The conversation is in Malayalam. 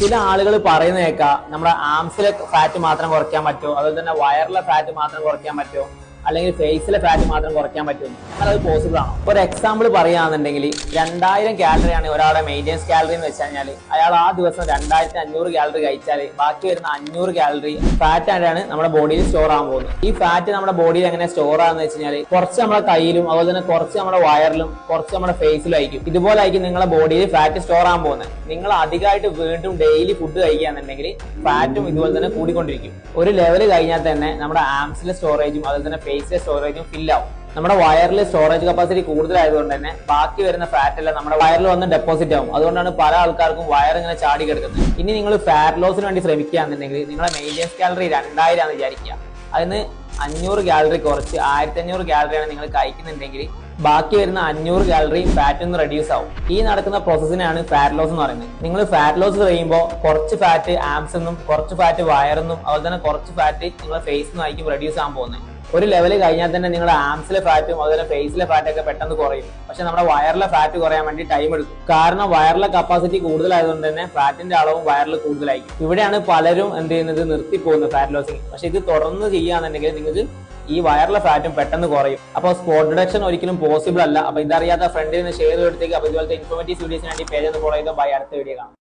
ചില ആളുകൾ പറയുന്ന കേൾക്കാം നമ്മുടെ ആംസിലെ ഫാറ്റ് മാത്രം കുറയ്ക്കാൻ പറ്റുമോ? അതുപോലെ തന്നെ വയറിലെ ഫാറ്റ് മാത്രം കുറയ്ക്കാൻ പറ്റുമോ? അല്ലെങ്കിൽ ഫേസിലെ ഫാറ്റ് മാത്രം കുറയ്ക്കാൻ പറ്റുമോ എന്നാൽ അത് പോസിബിൾ ആണോ ഒരു എക്സാമ്പിൾ പറയുകയാണെന്നുണ്ടെങ്കിൽ രണ്ടായിരം കാലറി ആണ് ഒരാളുടെ മെയിന്റെനൻസ് കാലറി എന്ന് വെച്ച് കഴിഞ്ഞാൽ അയാൾ ആ ദിവസം രണ്ടായിരത്തി അഞ്ഞൂറ് കാലറി കഴിച്ചാൽ ബാക്കി വരുന്ന അഞ്ഞൂറ് കാലറി ഫാറ്റ് ആയിട്ടാണ് നമ്മുടെ ബോഡിയിൽ സ്റ്റോർ ആകാൻ പോകുന്നത്. ഈ ഫാറ്റ് നമ്മുടെ ബോഡിയിൽ എങ്ങനെ സ്റ്റോർ ആകുന്ന വെച്ച് കഴിഞ്ഞാൽ കുറച്ച് നമ്മുടെ കയ്യിലും അതുപോലെ തന്നെ കുറച്ച് നമ്മുടെ വയറിലും കുറച്ച് നമ്മുടെ ഫേസിലും ആയിരിക്കും. ഇതുപോലെ ആയിരിക്കും നിങ്ങളുടെ ബോഡിയിൽ ഫാറ്റ് സ്റ്റോർ ആകാൻ പോകുന്നത്. നിങ്ങൾ അധികമായിട്ട് വീണ്ടും ഡെയിലി ഫുഡ് കഴിക്കുകയാണെന്നുണ്ടെങ്കിൽ ഫാറ്റും ഇതുപോലെ തന്നെ കൂടിക്കൊണ്ടിരിക്കും. ഒരു ലെവൽ കഴിഞ്ഞാൽ തന്നെ നമ്മുടെ ആംസിലെ സ്റ്റോറേജും അതുപോലെ തന്നെ ഫേസിലെ സ്റ്റോറേജും ഫിൽ ആവും. നമ്മുടെ വയറിൽ സ്റ്റോറേജ് കപ്പാസിറ്റി കൂടുതലായതുകൊണ്ട് തന്നെ ബാക്കി വരുന്ന ഫാറ്റ് എല്ലാം നമ്മുടെ വയറിൽ വന്ന് ഡെപ്പോസിറ്റ് ആവും. അതുകൊണ്ടാണ് പല ആൾക്കാർക്കും വയർ ഇങ്ങനെ ചാടി കിടക്കുന്നത്. ഇനി നിങ്ങൾ ഫാറ്റ് ലോസിന് വേണ്ടി ശ്രമിക്കുകയാണെന്നുണ്ടെങ്കിൽ നിങ്ങളെ മെയിന്റെനൻസ് കാലറി രണ്ടായിരം ആണ് വിചാരിക്കുക. അതിന് അഞ്ഞൂറ് കാലറി കുറച്ച് ആയിരത്തി അഞ്ഞൂറ് കാലറിയാണ് നിങ്ങൾ കഴിക്കുന്നുണ്ടെങ്കിൽ ബാക്കി വരുന്ന അഞ്ഞൂറ് കാലറി ഫാറ്റ് ഒന്ന് റെഡ്യൂസ് ആവും. ഈ നടക്കുന്ന പ്രോസസ്സിനാണ് ഫാറ്റ് ലോസ് എന്ന് പറയുന്നത്. നിങ്ങൾ ഫാറ്റ് ലോസ് കഴിയുമ്പോൾ കുറച്ച് ഫാറ്റ് ആംസ് എന്നും കുറച്ച് ഫാറ്റ് വയറെന്നും അതുപോലെ തന്നെ കുറച്ച് ഫാറ്റ് നിങ്ങളുടെ ഫേസ് നിന്നായിരിക്കും റെഡ്യൂസ് ആകാൻ പോകുന്നത്. ഒരു ലെവൽ കഴിഞ്ഞാൽ തന്നെ നിങ്ങളുടെ ആംസിലെ ഫാറ്റും അതുപോലെ ഫേസിലെ ഫാറ്റ് ഒക്കെ പെട്ടെന്ന് കുറയും. പക്ഷെ നമ്മുടെ വയറിലെ ഫാറ്റ് കുറയാൻ വേണ്ടി ടൈം എടുക്കും. കാരണം വയറിലെ കപ്പാസിറ്റി കൂടുതലായതുകൊണ്ട് തന്നെ ഫാറ്റിന്റെ അളവും വയറിൽ കൂടുതലായിരിക്കും. ഇവിടെയാണ് പലരും എന്ത് ചെയ്യുന്നത്? നിർത്തി പോകുന്നത് ഫാറ്റ് ലോസിങ് പക്ഷെ ഇത് തുടർന്ന് ചെയ്യുകയാണെന്നുണ്ടെങ്കിൽ നിങ്ങൾക്ക് ഈ വയറിലെ ഫാറ്റും പെട്ടെന്ന് കുറയും. അപ്പോൾ സ്പോട്ട് റിഡക്ഷൻ ഒരിക്കലും പോസിബിൾ അല്ല. അപ്പൊ ഇതറിയാത്ത ഫ്രണ്ടിൽ നിന്ന് ഷെയർ എടുത്തേക്ക് അപ്പോൾ ഇതുപോലത്തെ ഇൻഫോർമേറ്റീവ് വീഡിയോസിന് വേണ്ടി പേജ് ഒന്ന് ഫോളോ ചെയ്തോ. ബൈ അടുത്ത വീഡിയോ കാണാം.